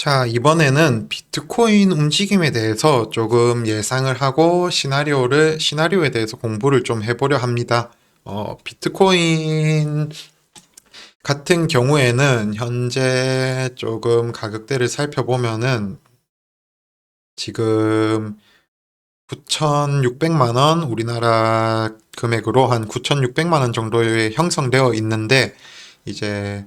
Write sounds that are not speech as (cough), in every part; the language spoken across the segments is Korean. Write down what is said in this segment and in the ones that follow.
자, 이번에는 비트코인 움직임에 대해서 조금 예상을 하고 시나리오를, 시나리오에 대해서 공부를 좀 해보려 합니다. 어, 비트코인 같은 경우에는 현재 조금 가격대를 살펴보면은 지금 9,600만 원 우리나라 금액으로 한 9,600만 원 정도에 형성되어 있는데 이제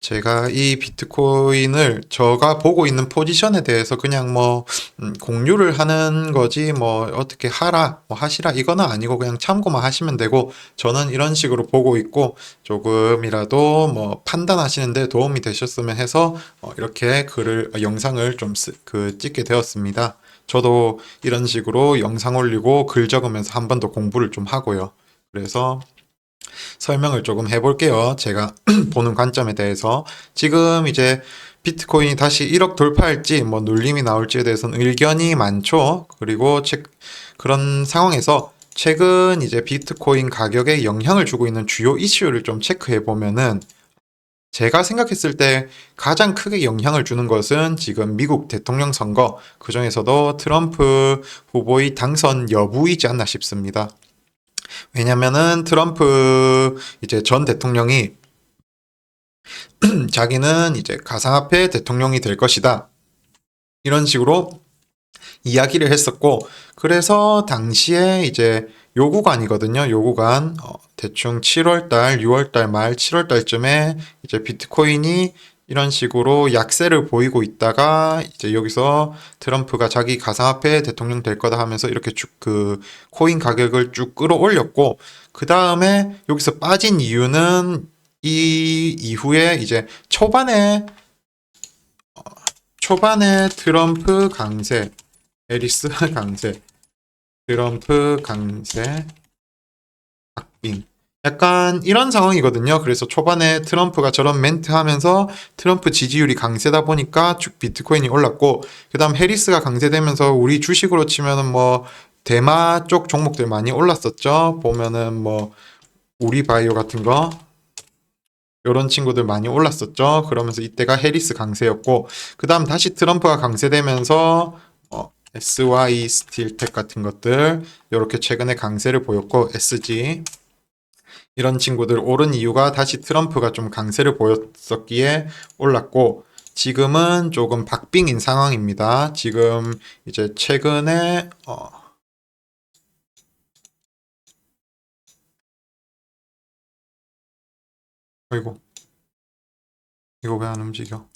제가 이 비트코인을 제가 보고 있는 포지션에 대해서 그냥 뭐 음, 공유를 하는 거지 뭐 어떻게 하라 뭐 하시라 이거는 아니고 그냥 참고만 하시면 되고 저는 이런 식으로 보고 있고 조금이라도 뭐 판단하시는데 도움이 되셨으면 해서 어, 이렇게 글을 어, 영상을 좀 그 찍게 되었습니다. 저도 이런 식으로 영상 올리고 글 적으면서 한 번 더 공부를 좀 하고요. 그래서 설명을 조금 해볼게요. 제가 (clears throat) 보는 관점에 대해서. 지금 이제 비트코인이 다시 1억 돌파할지, 뭐 눌림이 나올지에 대해서는 의견이 많죠. 그리고 책, 그런 상황에서 최근 이제 비트코인 가격에 영향을 주고 있는 주요 이슈를 좀 체크해 보면은 제가 생각했을 때 가장 크게 영향을 주는 것은 지금 미국 대통령 선거, 그 중에서도 트럼프 후보의 당선 여부이지 않나 싶습니다. 왜냐면은 트럼프 이제 전 대통령이 (clears throat) 자기는 이제 가상화폐 대통령이 될 것이다. 이런 식으로 이야기를 했었고, 그래서 당시에 이제 요구간이거든요. 요구간. 어, 대충 7월달, 6월달 말 7월달쯤에 이제 비트코인이 이런 식으로 약세를 보이고 있다가 이제 여기서 트럼프가 자기 가상화폐 대통령 될 거다 하면서 이렇게 쭉 그 코인 가격을 쭉 끌어올렸고 그 다음에 여기서 빠진 이유는 이 이후에 이제 초반에 어, 초반에 트럼프 강세, 에리스 (laughs) 강세, 트럼프 강세, 박빙 약간 이런 상황이거든요. 그래서 초반에 트럼프가 저런 멘트 하면서 트럼프 지지율이 강세다 보니까 쭉 비트코인이 올랐고, 그 다음 해리스가 강세되면서 우리 주식으로 치면은 뭐, 대마 쪽 종목들 많이 올랐었죠. 보면은 뭐, 우리 바이오 같은 거, 요런 친구들 많이 올랐었죠. 그러면서 이때가 해리스 강세였고, 그 다음 다시 트럼프가 강세되면서, 어, SY 스틸텍 같은 것들, 요렇게 최근에 강세를 보였고, SG, 이런 친구들 오른 이유가 다시 트럼프가 좀 강세를 보였었기에 올랐고 지금은 조금 박빙인 상황입니다. 지금 이제 최근에 어 아이고 이거 왜 안 움직여?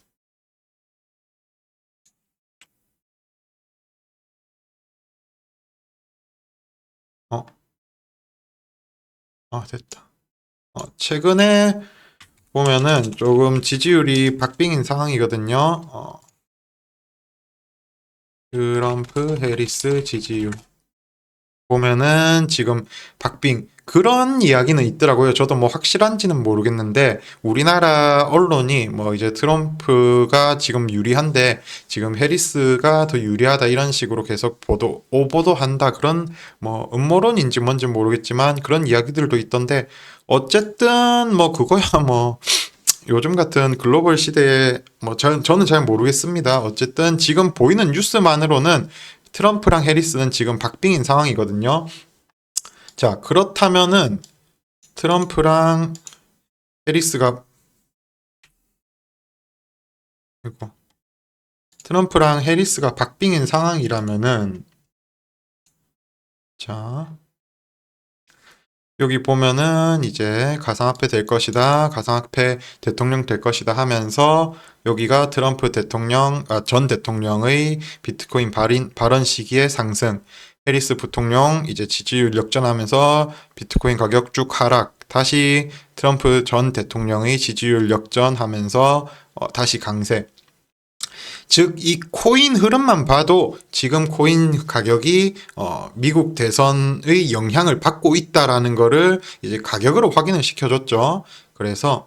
어? 아 됐다. 어, 최근에 보면은 조금 지지율이 박빙인 상황이거든요. 어, 트럼프, 해리스 지지율. 보면은 지금 박빙 그런 이야기는 있더라고요. 저도 뭐 확실한지는 모르겠는데 우리나라 언론이 뭐 이제 트럼프가 지금 유리한데 지금 해리스가 더 유리하다 이런 식으로 계속 보도 오보도 한다 그런 뭐 음모론인지 뭔지 모르겠지만 그런 이야기들도 있던데 어쨌든 뭐 그거야 (laughs) 뭐 요즘 같은 글로벌 시대에 뭐 저, 저는 잘 모르겠습니다. 어쨌든 지금 보이는 뉴스만으로는 트럼프랑 해리스는 지금 박빙인 상황이거든요. 자, 그렇다면은 트럼프랑 해리스가 이고 트럼프랑 해리스가 박빙인 상황이라면은 자, 여기 보면은 이제 가상화폐 될 것이다. 가상화폐 대통령 될 것이다 하면서 여기가 트럼프 대통령, 아, 전 대통령의 비트코인 발인, 발언 시기의 상승. 해리스 부통령 이제 지지율 역전하면서 비트코인 가격 쭉 하락. 다시 트럼프 전 대통령의 지지율 역전하면서 어, 다시 강세. 즉, 이 코인 흐름만 봐도 지금 코인 가격이 어, 미국 대선의 영향을 받고 있다라는 거를 이제 가격으로 확인을 시켜줬죠. 그래서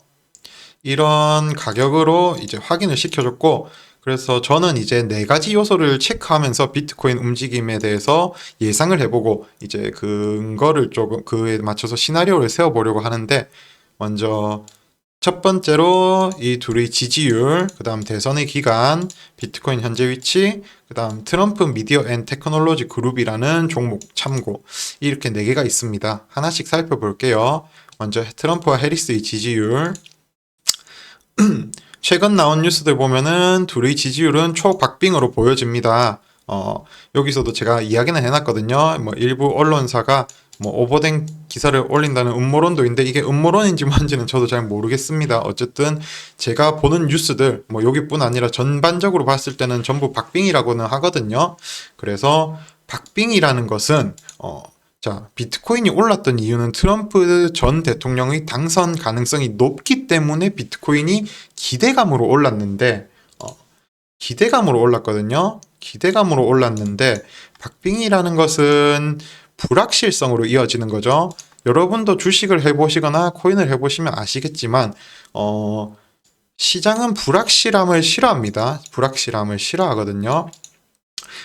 이런 가격으로 이제 확인을 시켜줬고, 그래서 저는 이제 네 가지 요소를 체크하면서 비트코인 움직임에 대해서 예상을 해보고 이제 그거를 조금 그에 맞춰서 시나리오를 세워보려고 하는데, 먼저 첫 번째로 이 둘의 지지율, 그 다음 대선의 기간, 비트코인 현재 위치, 그 다음 트럼프 미디어 앤 테크놀로지 그룹이라는 종목 참고 이렇게 네 개가 있습니다. 하나씩 살펴볼게요. 먼저 트럼프와 해리스의 지지율. (clears throat) 최근 나온 뉴스들 보면은 둘의 지지율은 초박빙으로 보여집니다. 어, 여기서도 제가 이야기는 해놨거든요. 뭐 일부 언론사가 뭐 오버된 기사를 올린다는 음모론도 있는데 이게 음모론인지 뭔지는 저도 잘 모르겠습니다. 어쨌든 제가 보는 뉴스들 뭐 여기뿐 아니라 전반적으로 봤을 때는 전부 박빙이라고는 하거든요. 그래서 박빙이라는 것은 어, 자, 비트코인이 올랐던 이유는 트럼프 전 대통령의 당선 가능성이 높기 때문에 비트코인이 기대감으로 올랐는데, 어, 기대감으로 올랐거든요. 기대감으로 올랐는데, 박빙이라는 것은 불확실성으로 이어지는 거죠. 여러분도 주식을 해보시거나 코인을 해보시면 아시겠지만, 어, 시장은 불확실함을 싫어합니다. 불확실함을 싫어하거든요.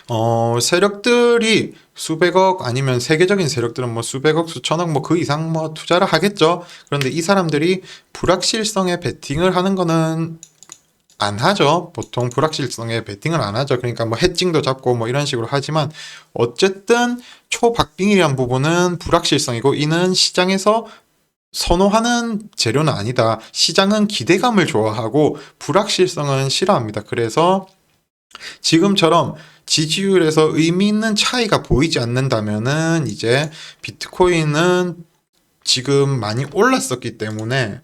어, 세력들이 수백억 아니면 세계적인 세력들은 뭐 수백억, 수천억 뭐 그 이상 뭐 투자를 하겠죠. 그런데 이 사람들이 불확실성에 베팅을 하는 거는 안 하죠. 보통 불확실성에 베팅을 안 하죠. 그러니까 뭐 해칭도 잡고 뭐 이런 식으로 하지만 어쨌든 초박빙이란 부분은 불확실성이고 이는 시장에서 선호하는 재료는 아니다. 시장은 기대감을 좋아하고 불확실성은 싫어합니다. 그래서 지금처럼 지지율에서 의미 있는 차이가 보이지 않는다면은 이제 비트코인은 지금 많이 올랐었기 때문에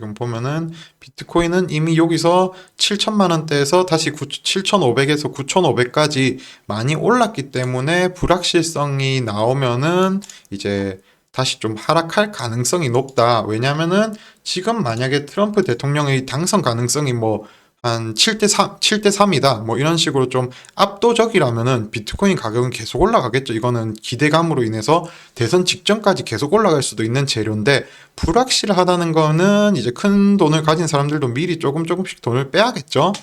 지금 보면은 비트코인은 이미 여기서 7천만 원대에서 다시 7,500에서 9,500까지 많이 올랐기 때문에 불확실성이 나오면은 이제 다시 좀 하락할 가능성이 높다. 왜냐면은 지금 만약에 트럼프 대통령의 당선 가능성이 뭐 한 7대 3, 7대 3이다. 뭐 이런 식으로 좀 압도적이라면은 비트코인 가격은 계속 올라가겠죠. 이거는 기대감으로 인해서 대선 직전까지 계속 올라갈 수도 있는 재료인데 불확실하다는 거는 이제 큰 돈을 가진 사람들도 미리 조금 조금씩 돈을 빼야겠죠.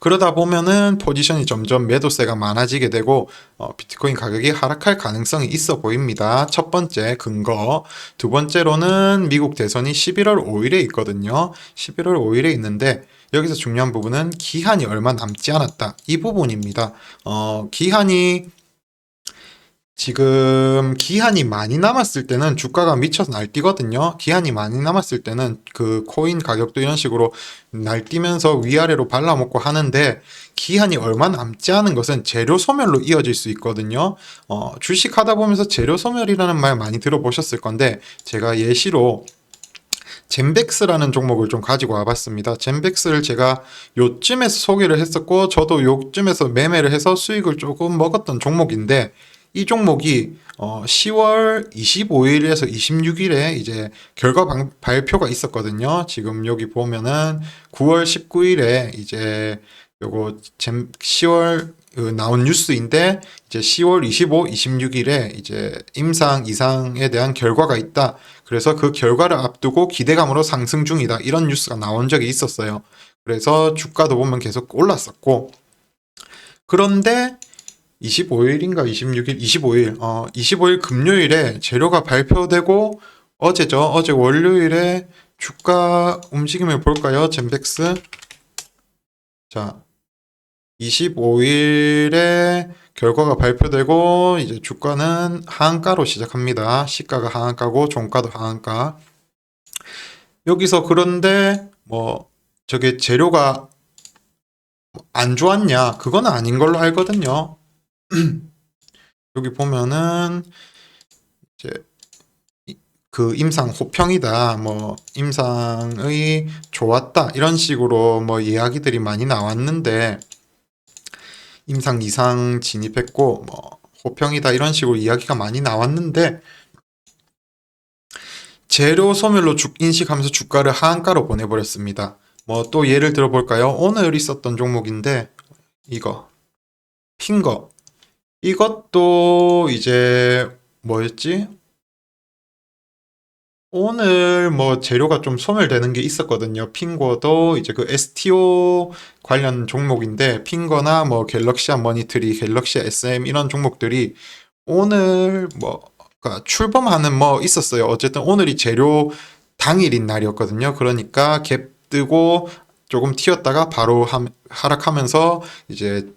그러다 보면은 포지션이 점점 매도세가 많아지게 되고 어, 비트코인 가격이 하락할 가능성이 있어 보입니다. 첫 번째 근거. 두 번째로는 미국 대선이 11월 5일에 있거든요. 11월 5일에 있는데 여기서 중요한 부분은 기한이 얼마 남지 않았다. 이 부분입니다. 어, 기한이 지금 기한이 많이 남았을 때는 주가가 미쳐서 날뛰거든요. 기한이 많이 남았을 때는 그 코인 가격도 이런 식으로 날뛰면서 위아래로 발라먹고 하는데 기한이 얼마 남지 않은 것은 재료 소멸로 이어질 수 있거든요. 어, 주식 하다 보면서 재료 소멸이라는 말 많이 들어보셨을 건데 제가 예시로 젠백스라는 종목을 좀 가지고 와봤습니다. 젠백스를 제가 요쯤에서 소개를 했었고 저도 요쯤에서 매매를 해서 수익을 조금 먹었던 종목인데 이 종목이 어 10월 25일에서 26일에 이제 결과 방, 발표가 있었거든요. 지금 여기 보면은 9월 19일에 이제 요거 10월 그 나온 뉴스인데 이제 10월 25, 26일에 이제 임상 이상에 대한 결과가 있다. 그래서 그 결과를 앞두고 기대감으로 상승 중이다. 이런 뉴스가 나온 적이 있었어요. 그래서 주가도 보면 계속 올랐었고 그런데 25일인가 26일, 25일, 어, 25일 금요일에 재료가 발표되고 어제죠. 어제 월요일에 주가 움직임을 볼까요? 젠백스. 자, 25일에 결과가 발표되고 이제 주가는 하한가로 시작합니다. 시가가 하한가고 종가도 하한가. 여기서 그런데 뭐 저게 재료가 안 좋았냐? 그건 아닌 걸로 알거든요. (clears throat) 여기 보면은 이제 그 임상 호평이다, 뭐 임상의 좋았다 이런 식으로 뭐 이야기들이 많이 나왔는데 임상 이상 진입했고 뭐 호평이다 이런 식으로 이야기가 많이 나왔는데 재료 소멸로 주, 인식하면서 주가를 하한가로 보내버렸습니다. 뭐 또 예를 들어볼까요? 오늘 있었던 종목인데 이거 핑거 이것도 이제 뭐였지? 오늘 뭐 재료가 좀 소멸되는 게 있었거든요. 핑거도 이제 그 STO 관련 종목인데 핑거나 뭐 갤럭시아 머니트리, 갤럭시아 SM 이런 종목들이 오늘 뭐 그러니까 출범하는 뭐 있었어요. 어쨌든 오늘이 재료 당일인 날이었거든요. 그러니까 갭 뜨고 조금 튀었다가 바로 함- 하락하면서 이제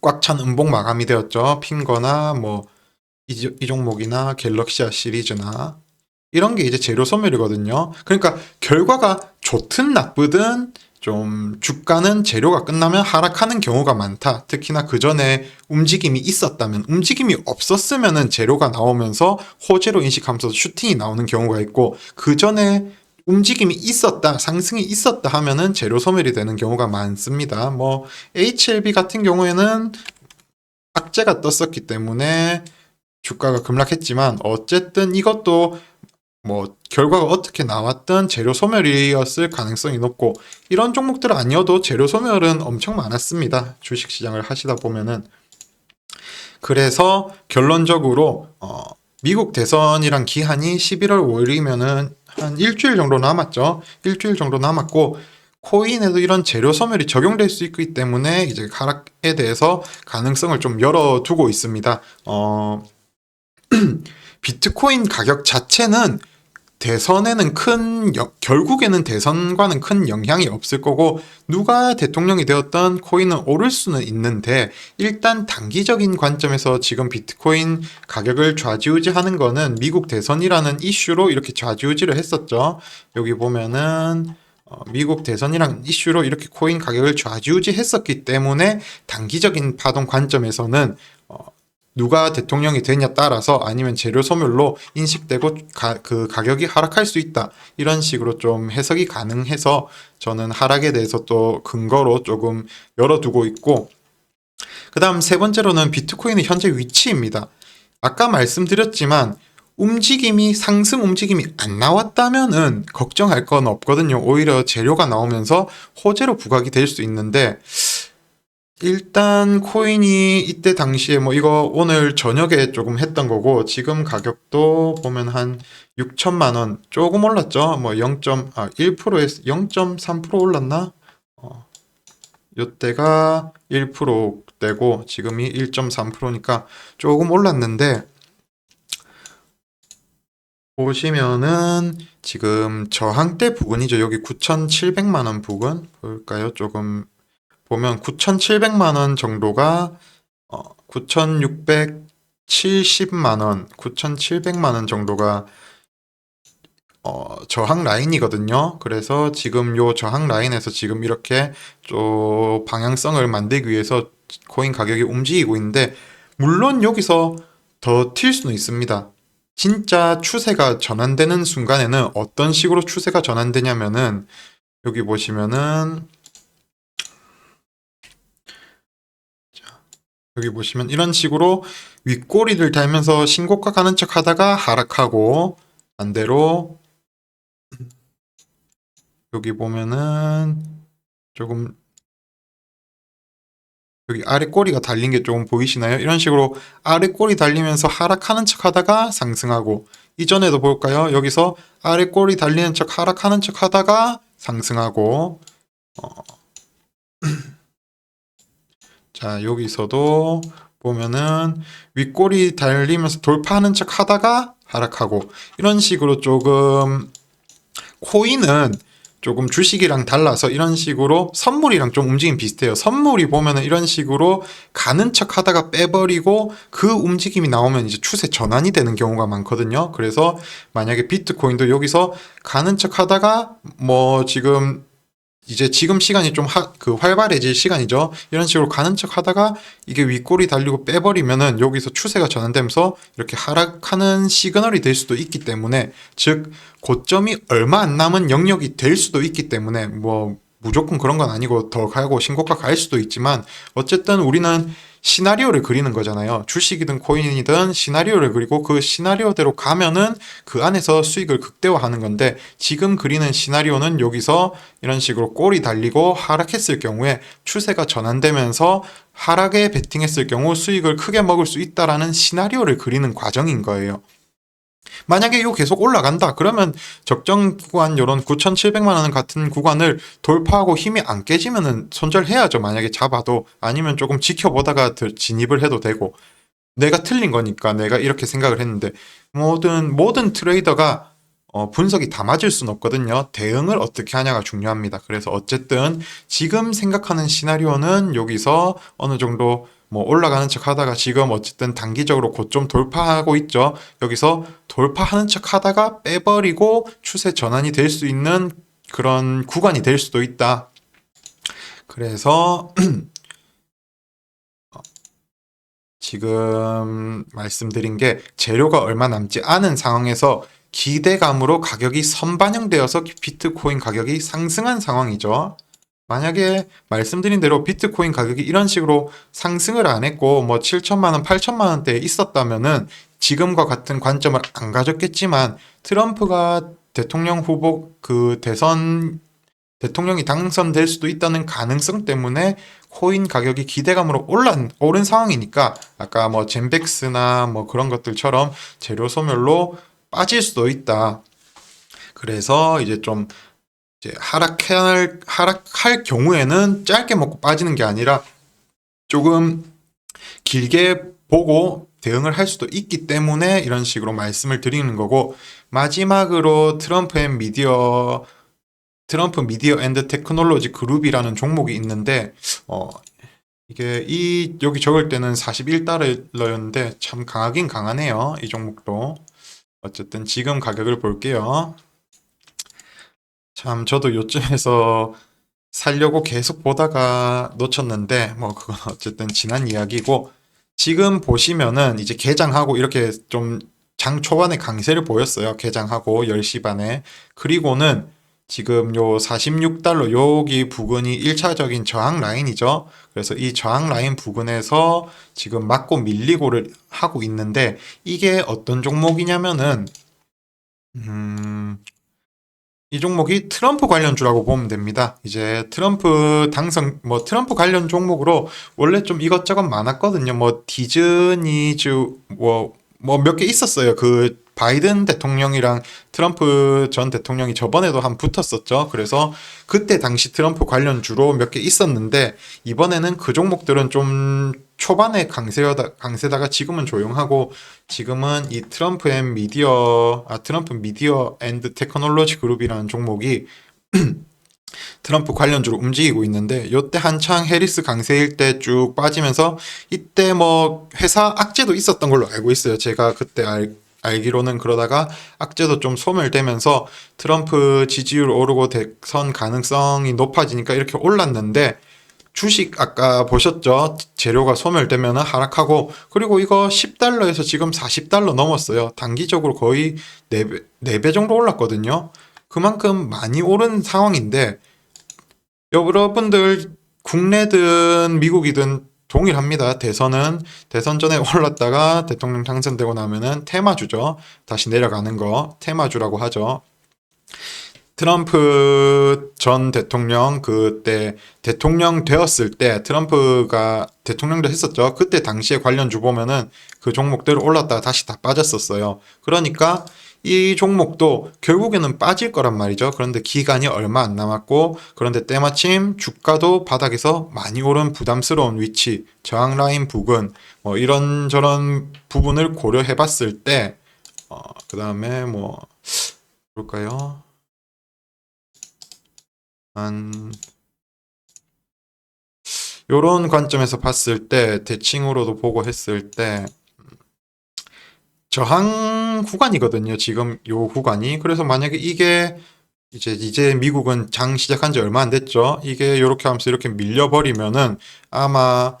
꽉 찬 음봉 마감이 되었죠. 핑거나 뭐 이, 이 종목이나 갤럭시아 시리즈나 이런 게 이제 재료 소멸이거든요. 그러니까 결과가 좋든 나쁘든 좀 주가는 재료가 끝나면 하락하는 경우가 많다. 특히나 그 전에 움직임이 있었다면 움직임이 없었으면은 재료가 나오면서 호재로 인식하면서 슈팅이 나오는 경우가 있고 그 전에 움직임이 있었다, 상승이 있었다 하면은 재료 소멸이 되는 경우가 많습니다. 뭐 HLB 같은 경우에는 악재가 떴었기 때문에 주가가 급락했지만 어쨌든 이것도 뭐 결과가 어떻게 나왔든 재료 소멸이었을 가능성이 높고 이런 종목들 아니어도 재료 소멸은 엄청 많았습니다. 주식 시장을 하시다 보면은 그래서 결론적으로 어, 미국 대선이랑 기한이 11월 5일이면은 한 일주일 정도 남았죠. 일주일 정도 남았고 코인에도 이런 재료 소멸이 적용될 수 있기 때문에 이제 하락에 대해서 가능성을 좀 열어두고 있습니다. 어, (clears throat) 비트코인 가격 자체는 대선에는 큰 여- 결국에는 대선과는 큰 영향이 없을 거고 누가 대통령이 되었던 코인은 오를 수는 있는데 일단 단기적인 관점에서 지금 비트코인 가격을 좌지우지하는 거는 미국 대선이라는 이슈로 이렇게 좌지우지를 했었죠. 여기 보면은 어, 미국 대선이랑 이슈로 이렇게 코인 가격을 좌지우지 했었기 때문에 단기적인 파동 관점에서는 어, 누가 대통령이 되냐 따라서 아니면 재료 소멸로 인식되고 가, 그 가격이 하락할 수 있다 이런 식으로 좀 해석이 가능해서 저는 하락에 대해서 또 근거로 조금 열어두고 있고 그 다음 세 번째로는 비트코인의 현재 위치입니다. 아까 말씀드렸지만 움직임이 상승 움직임이 안 나왔다면은 걱정할 건 없거든요. 오히려 재료가 나오면서 호재로 부각이 될 수 있는데 일단 코인이 이때 당시에 뭐 이거 오늘 저녁에 조금 했던 거고 지금 가격도 보면 한 6천만 원 조금 올랐죠. 뭐 0. 아 1%에서 0.3% 올랐나? 어, 요때가 1%대고 지금이 1.3%니까 조금 올랐는데 보시면은 지금 저항대 부근이죠. 여기 9,700만 원 부근 볼까요? 조금 보면 9,700만 원 정도가 어, 9,670만 원, 9,700만 원 정도가 어, 저항 라인이거든요. 그래서 지금 요 저항 라인에서 지금 이렇게 좀 방향성을 만들기 위해서 코인 가격이 움직이고 있는데 물론 여기서 더 튈 수는 있습니다. 진짜 추세가 전환되는 순간에는 어떤 식으로 추세가 전환되냐면은 여기 보시면은 자, 여기 보시면 이런 식으로 윗꼬리를 달면서 신고가 가는 척 하다가 하락하고 반대로 (clears throat) 여기 보면은 조금 여기 아래 꼬리가 달린 게 조금 보이시나요? 이런 식으로 아래 꼬리 달리면서 하락하는 척 하다가 상승하고 이전에도 볼까요? 여기서 아래 꼬리 달리는 척 하락하는 척 하다가 상승하고 어. 자 여기서도 보면은 윗꼬리 달리면서 돌파하는 척 하다가 하락하고 이런 식으로 조금 코인은 조금 주식이랑 달라서 이런 식으로 선물이랑 좀 움직임 비슷해요. 선물이 보면은 이런 식으로 가는 척 하다가 빼버리고 그 움직임이 나오면 이제 추세 전환이 되는 경우가 많거든요. 그래서 만약에 비트코인도 여기서 가는 척 하다가 뭐 지금 이제 지금 시간이 좀 그 활발해질 시간이죠. 이런 식으로 가는 척 하다가 이게 윗골이 달리고 빼버리면은 여기서 추세가 전환되면서 이렇게 하락하는 시그널이 될 수도 있기 때문에 즉 고점이 얼마 안 남은 영역이 될 수도 있기 때문에 뭐 무조건 그런 건 아니고 더 가고 신고가 갈 수도 있지만 어쨌든 우리는 시나리오를 그리는 거잖아요. 주식이든 코인이든 시나리오를 그리고 그 시나리오대로 가면은 그 안에서 수익을 극대화하는 건데 지금 그리는 시나리오는 여기서 이런 식으로 꼬리 달리고 하락했을 경우에 추세가 전환되면서 하락에 베팅했을 경우 수익을 크게 먹을 수 있다라는 시나리오를 그리는 과정인 거예요. 만약에 이거 계속 올라간다 그러면 적정 구간 요런 9,700만 원 같은 구간을 돌파하고 힘이 안 깨지면은 손절해야죠. 만약에 잡아도 아니면 조금 지켜보다가 들- 진입을 해도 되고 내가 틀린 거니까 내가 이렇게 생각을 했는데 모든 모든 트레이더가 어, 분석이 다 맞을 수는 없거든요. 대응을 어떻게 하냐가 중요합니다. 그래서 어쨌든 지금 생각하는 시나리오는 여기서 어느 정도 뭐 올라가는 척 하다가 지금 어쨌든 단기적으로 고점 돌파하고 있죠. 여기서 돌파하는 척 하다가 빼버리고 추세 전환이 될 수 있는 그런 구간이 될 수도 있다. 그래서 어, (clears throat) 지금 말씀드린 게 재료가 얼마 남지 않은 상황에서 기대감으로 가격이 선반영되어서 비트코인 가격이 상승한 상황이죠. 만약에 말씀드린 대로 비트코인 가격이 이런 식으로 상승을 안 했고 뭐 7천만 원, 8천만 원대에 있었다면은 지금과 같은 관점을 안 가졌겠지만 트럼프가 대통령 후보 그 대선 대통령이 당선될 수도 있다는 가능성 때문에 코인 가격이 기대감으로 올라 오른 상황이니까 아까 뭐 젠백스나 뭐 그런 것들처럼 재료 소멸로 빠질 수도 있다. 그래서 이제 좀 이제 하락할 하락할 경우에는 짧게 먹고 빠지는 게 아니라 조금 길게 보고 대응을 할 수도 있기 때문에 이런 식으로 말씀을 드리는 거고 마지막으로 트럼프 앤 미디어 트럼프 미디어 앤드 테크놀로지 그룹이라는 종목이 있는데 어 이게 이 여기 적을 때는 41달러였는데 참 강하긴 강하네요. 이 종목도. 어쨌든 지금 가격을 볼게요. 참 저도 요쯤에서 살려고 계속 보다가 놓쳤는데 뭐 그건 (laughs) 어쨌든 지난 이야기고 지금 보시면은 이제 개장하고 이렇게 좀 장 초반에 강세를 보였어요. 개장하고 10시 반에. 그리고는 지금 요 46달러 여기 부근이 1차적인 저항 라인이죠. 그래서 이 저항 라인 부근에서 지금 맞고 밀리고를 하고 있는데 이게 어떤 종목이냐면은 음, 이 종목이 트럼프 관련주라고 보면 됩니다. 이제 트럼프 당선, 뭐 트럼프 관련 종목으로 원래 좀 이것저것 많았거든요. 뭐 디즈니즈, 뭐, 뭐 몇 개 있었어요. 그 바이든 대통령이랑 트럼프 전 대통령이 저번에도 한 붙었었죠. 그래서 그때 당시 트럼프 관련 주로 몇 개 있었는데 이번에는 그 종목들은 좀 초반에 강세여다, 강세다가 지금은 조용하고 지금은 이 트럼프 앤 미디어, 아, 트럼프 미디어 앤드 테크놀로지 그룹이라는 종목이 (clears throat) 트럼프 관련주로 움직이고 있는데 요때 한창 해리스 강세일 때 쭉 빠지면서 이때 뭐 회사 악재도 있었던 걸로 알고 있어요. 제가 그때 알, 알기로는 그러다가 악재도 좀 소멸되면서 트럼프 지지율 오르고 대선 가능성이 높아지니까 이렇게 올랐는데 주식 아까 보셨죠? 재료가 소멸되면 하락하고 그리고 이거 10달러에서 지금 40달러 넘었어요. 단기적으로 거의 4배, 4배 정도 올랐거든요. 그만큼 많이 오른 상황인데 여러분들 국내든 미국이든 동일합니다. 대선은 대선 전에 올랐다가 대통령 당선되고 나면은 테마주죠. 다시 내려가는 거 테마주라고 하죠. 트럼프 전 대통령 그때 대통령 되었을 때 트럼프가 대통령도 했었죠. 그때 당시에 관련 주 보면은 그 종목대로 올랐다가 다시 다 빠졌었어요. 그러니까 이 종목도 결국에는 빠질 거란 말이죠. 그런데 기간이 얼마 안 남았고 그런데 때마침 주가도 바닥에서 많이 오른 부담스러운 위치, 저항 라인 부근 뭐 이런저런 부분을 고려해 봤을 때 어, 그다음에 뭐 볼까요? 한 요런 관점에서 봤을 때 대칭으로도 보고 했을 때 저항 구간이거든요. 지금 요 구간이. 그래서 만약에 이게 이제 이제 미국은 장 시작한 지 얼마 안 됐죠. 이게 요렇게 하면서 이렇게 밀려버리면은 아마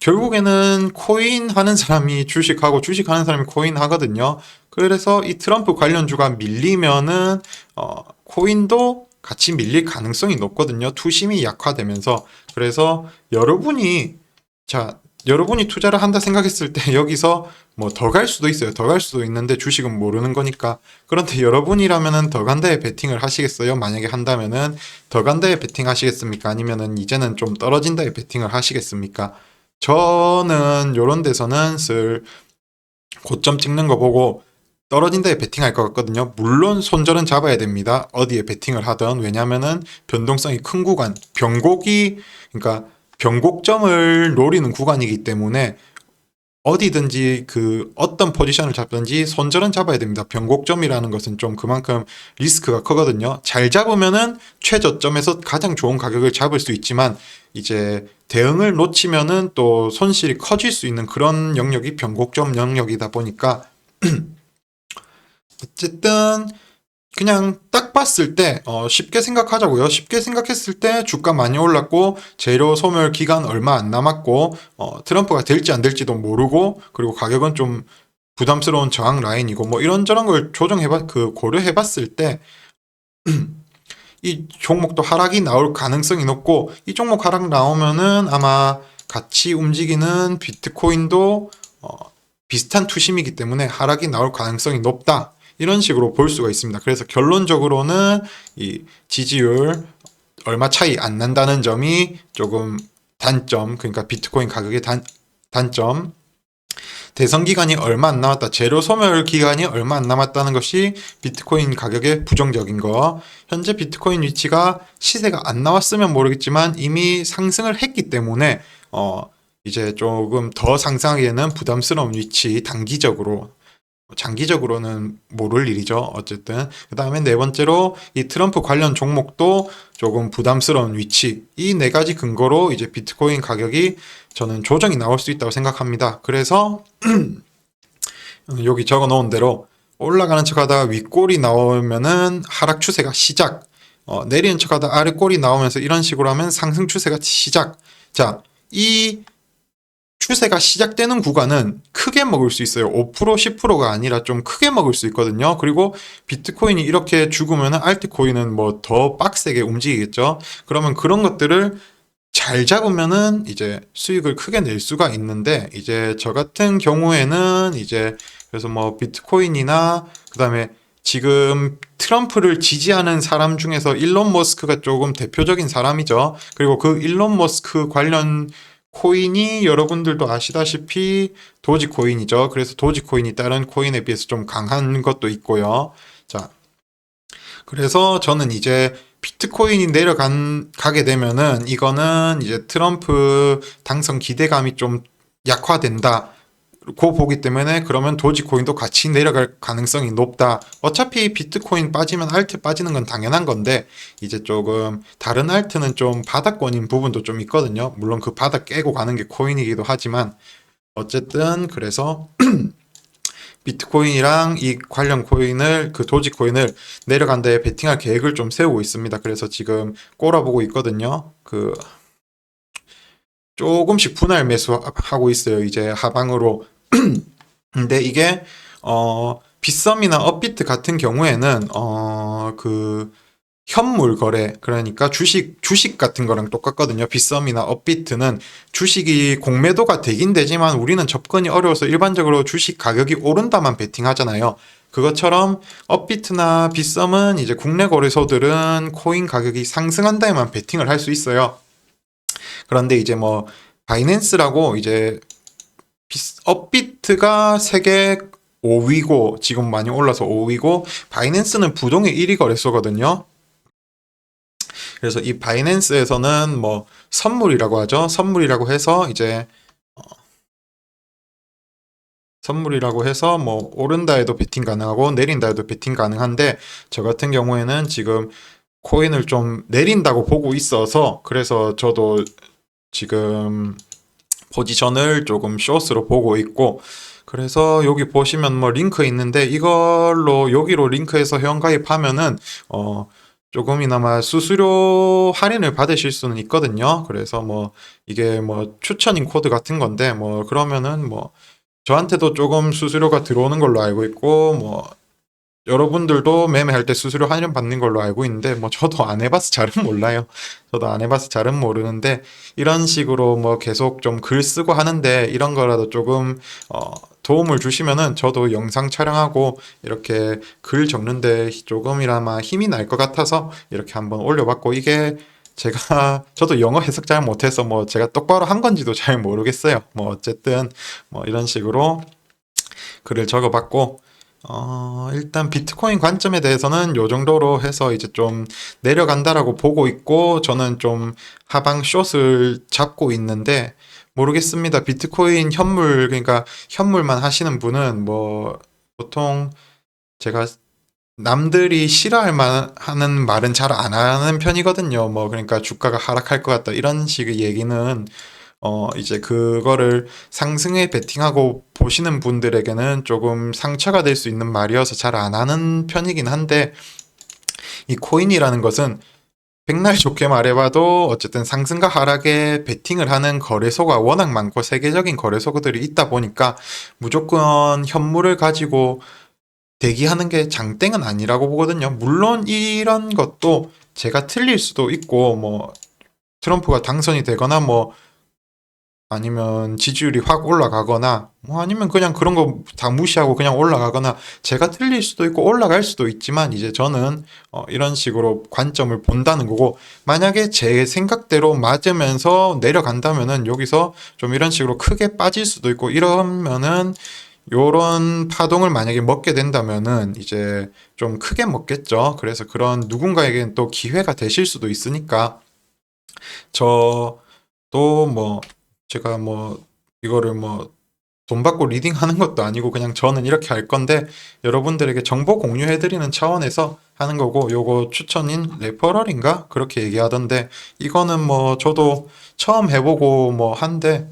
결국에는 코인 하는 사람이 주식하고 주식하는 사람이 코인 하거든요. 그래서 이 트럼프 관련주가 밀리면은 어 코인도 같이 밀릴 가능성이 높거든요. 투심이 약화되면서. 그래서 여러분이 자 여러분이 투자를 한다 생각했을 때 (laughs) 여기서 뭐 더 갈 수도 있어요. 더 갈 수도 있는데 주식은 모르는 거니까. 그런데 여러분이라면은 더 간다에 베팅을 하시겠어요? 만약에 한다면은 더 간다에 베팅 하시겠습니까? 아니면은 이제는 좀 떨어진다에 베팅을 하시겠습니까? 저는 요런 데서는 슬 고점 찍는 거 보고 떨어진다에 베팅할 것 같거든요. 물론 손절은 잡아야 됩니다. 어디에 베팅을 하든 왜냐면은 변동성이 큰 구간, 변곡이 그러니까 변곡점을 노리는 구간이기 때문에 어디든지 그 어떤 포지션을 잡든지 손절은 잡아야 됩니다. 변곡점이라는 것은 좀 그만큼 리스크가 크거든요. 잘 잡으면은 최저점에서 가장 좋은 가격을 잡을 수 있지만 이제 대응을 놓치면은 또 손실이 커질 수 있는 그런 영역이 변곡점 영역이다 보니까 (clears throat) 어쨌든 그냥 딱 봤을 때 어, 쉽게 생각하자고요. 쉽게 생각했을 때 주가 많이 올랐고 재료 소멸 기간 얼마 안 남았고 어, 트럼프가 될지 안 될지도 모르고 그리고 가격은 좀 부담스러운 저항 라인이고 뭐 이런저런 걸 조정해봤 그 고려해봤을 때 (clears throat) 이 종목도 하락이 나올 가능성이 높고 이 종목 하락 나오면은 아마 같이 움직이는 비트코인도 어, 비슷한 투심이기 때문에 하락이 나올 가능성이 높다. 이런 식으로 볼 수가 있습니다. 그래서 결론적으로는 이 지지율 얼마 차이 안 난다는 점이 조금 단점, 그러니까 비트코인 가격의 단, 단점. 대선 기간이 얼마 안 남았다. 재료 소멸 기간이 얼마 안 남았다는 것이 비트코인 가격의 부정적인 거. 현재 비트코인 위치가 시세가 안 나왔으면 모르겠지만 이미 상승을 했기 때문에 어 이제 조금 더 상승하기에는 부담스러운 위치 단기적으로 장기적으로는 모를 일이죠. 어쨌든 그 다음에 네 번째로 이 트럼프 관련 종목도 조금 부담스러운 위치 이 네 가지 근거로 이제 비트코인 가격이 저는 조정이 나올 수 있다고 생각합니다. 그래서 (clears throat) 여기 적어 놓은 대로 올라가는 척하다가 윗골이 나오면은 하락 추세가 시작. 어, 내리는 척하다 아래 골이 나오면서 이런 식으로 하면 상승 추세가 시작. 자, 이 추세가 시작되는 구간은 크게 먹을 수 있어요. 5% 10%가 아니라 좀 크게 먹을 수 있거든요. 그리고 비트코인이 이렇게 죽으면 알트코인은 뭐 더 빡세게 움직이겠죠. 그러면 그런 것들을 잘 잡으면은 이제 수익을 크게 낼 수가 있는데 이제 저 같은 경우에는 이제 그래서 뭐 비트코인이나 그다음에 지금 트럼프를 지지하는 사람 중에서 일론 머스크가 조금 대표적인 사람이죠. 그리고 그 일론 머스크 관련 코인이 여러분들도 아시다시피 도지코인이죠. 그래서 도지코인이 다른 코인에 비해서 좀 강한 것도 있고요. 자, 그래서 저는 이제 비트코인이 내려간 가게 되면은 이거는 이제 트럼프 당선 기대감이 좀 약화된다. 고 보기 때문에 그러면 도지코인도 같이 내려갈 가능성이 높다. 어차피 비트코인 빠지면 알트 빠지는 건 당연한 건데 이제 조금 다른 알트는 좀 바닥권인 부분도 좀 있거든요. 물론 그 바닥 깨고 가는 게 코인이기도 하지만 어쨌든 그래서 (clears throat) 비트코인이랑 이 관련 코인을 그 도지코인을 내려간 데에 베팅할 계획을 좀 세우고 있습니다. 그래서 지금 꼬라보고 있거든요. 그 조금씩 분할 매수하고 있어요. 이제 하방으로 (clears throat) 근데 이게 어 빗썸이나 업비트 같은 경우에는 어그 현물 거래 그러니까 주식 주식 같은 거랑 똑같거든요. 빗썸이나 업비트는 주식이 공매도가 되긴 되지만 우리는 접근이 어려워서 일반적으로 주식 가격이 오른다만 베팅하잖아요. 그것처럼 업비트나 빗썸은 이제 국내 거래소들은 코인 가격이 상승한다에만 베팅을 할 수 있어요. 그런데 이제 뭐 바이낸스라고 이제 업비트가 세계 5위고 지금 많이 올라서 5위고 바이낸스는 부동의 1위 거래소거든요. 그래서 이 바이낸스에서는 뭐 선물이라고 하죠. 선물이라고 해서 이제 어, 선물이라고 해서 뭐 오른다에도 베팅 가능하고 내린다에도 베팅 가능한데 저 같은 경우에는 지금 코인을 좀 내린다고 보고 있어서 그래서 저도 지금 포지션을 조금 숏으로 보고 있고 그래서 여기 보시면 뭐 링크 있는데 이걸로 여기로 링크해서 회원가입하면은 어 조금이나마 수수료 할인을 받으실 수는 있거든요. 그래서 뭐 이게 뭐 추천인 코드 같은 건데 뭐 그러면은 뭐 저한테도 조금 수수료가 들어오는 걸로 알고 있고 뭐 여러분들도 매매할 때 수수료 할인 받는 걸로 알고 있는데 뭐 저도 안 해봐서 잘은 몰라요. 저도 안 해봐서 잘은 모르는데 이런 식으로 뭐 계속 좀 글 쓰고 하는데 이런 거라도 조금 어 도움을 주시면은 저도 영상 촬영하고 이렇게 글 적는데 조금이나마 힘이 날 것 같아서 이렇게 한번 올려봤고 이게 제가 (laughs) 저도 영어 해석 잘 못해서 뭐 제가 똑바로 한 건지도 잘 모르겠어요. 뭐 어쨌든 뭐 이런 식으로 글을 적어봤고 어, 일단 비트코인 관점에 대해서는 요 정도로 해서 이제 좀 내려간다라고 보고 있고 저는 좀 하방 숏을 잡고 있는데 모르겠습니다. 비트코인 현물 그러니까 현물만 하시는 분은 뭐 보통 제가 남들이 싫어할 만하는 말은 잘 안 하는 편이거든요. 뭐 그러니까 주가가 하락할 것 같다 이런 식의 얘기는 어 이제 그거를 상승에 베팅하고 보시는 분들에게는 조금 상처가 될 수 있는 말이어서 잘 안 하는 편이긴 한데 이 코인이라는 것은 백날 좋게 말해봐도 어쨌든 상승과 하락에 베팅을 하는 거래소가 워낙 많고 세계적인 거래소들이 있다 보니까 무조건 현물을 가지고 대기하는 게 장땡은 아니라고 보거든요. 물론 이런 것도 제가 틀릴 수도 있고 뭐 트럼프가 당선이 되거나 뭐 아니면 지지율이 확 올라가거나 뭐 아니면 그냥 그런 거 다 무시하고 그냥 올라가거나 제가 틀릴 수도 있고 올라갈 수도 있지만 이제 저는 어 이런 식으로 관점을 본다는 거고 만약에 제 생각대로 맞으면서 내려간다면은 여기서 좀 이런 식으로 크게 빠질 수도 있고 이러면은 요런 파동을 만약에 먹게 된다면은 이제 좀 크게 먹겠죠. 그래서 그런 누군가에게는 또 기회가 되실 수도 있으니까 저도 뭐 제가 뭐 이거를 뭐 돈 받고 리딩 하는 것도 아니고 그냥 저는 이렇게 할 건데 여러분들에게 정보 공유해 드리는 차원에서 하는 거고 요거 추천인 레퍼럴인가? 그렇게 얘기하던데 이거는 뭐 저도 처음 해보고 뭐 한데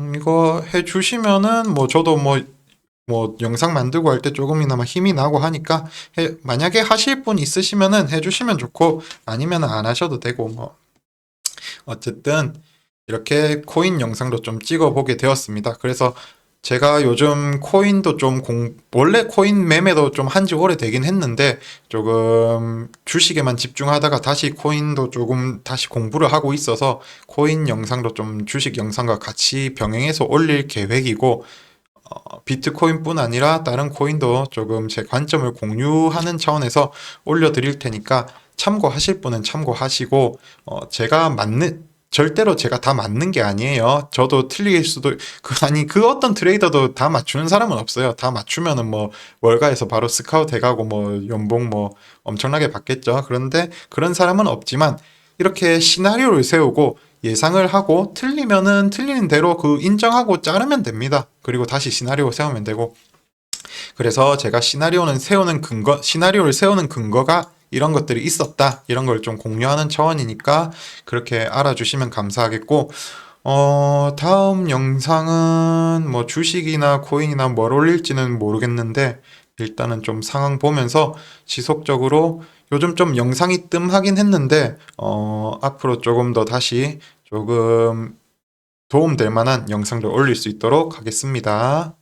음, 이거 해 주시면은 뭐 저도 뭐뭐 영상 만들고 할 때 조금이나마 힘이 나고 하니까 해- 만약에 하실 분 있으시면은 해주시면 좋고 아니면 안 하셔도 되고 뭐. 어쨌든 이렇게 코인 영상도 좀 찍어보게 되었습니다. 그래서 제가 요즘 코인도 좀 공, 원래 코인 매매도 좀 한 지 오래 되긴 했는데 조금 주식에만 집중하다가 다시 코인도 조금 다시 공부를 하고 있어서 코인 영상도 좀 주식 영상과 같이 병행해서 올릴 계획이고 어, 비트코인뿐 아니라 다른 코인도 조금 제 관점을 공유하는 차원에서 올려드릴 테니까 참고하실 분은 참고하시고 어, 제가 맞는 절대로 제가 다 맞는 게 아니에요. 저도 틀릴 수도 그 아니 그 어떤 트레이더도 다 맞추는 사람은 없어요. 다 맞추면은 뭐 월가에서 바로 스카우트 해가고 뭐 연봉 뭐 엄청나게 받겠죠. 그런데 그런 사람은 없지만 이렇게 시나리오를 세우고 예상을 하고 틀리면은 틀리는 대로 그 인정하고 자르면 됩니다. 그리고 다시 시나리오 세우면 되고 그래서 제가 시나리오는 세우는 근거 시나리오를 세우는 근거가 이런 것들이 있었다. 이런 걸 좀 공유하는 차원이니까 그렇게 알아주시면 감사하겠고, 어, 다음 영상은 뭐 주식이나 코인이나 뭘 올릴지는 모르겠는데, 일단은 좀 상황 보면서 지속적으로 요즘 좀 영상이 뜸하긴 했는데, 어, 앞으로 조금 더 다시 조금 도움될 만한 영상들 올릴 수 있도록 하겠습니다.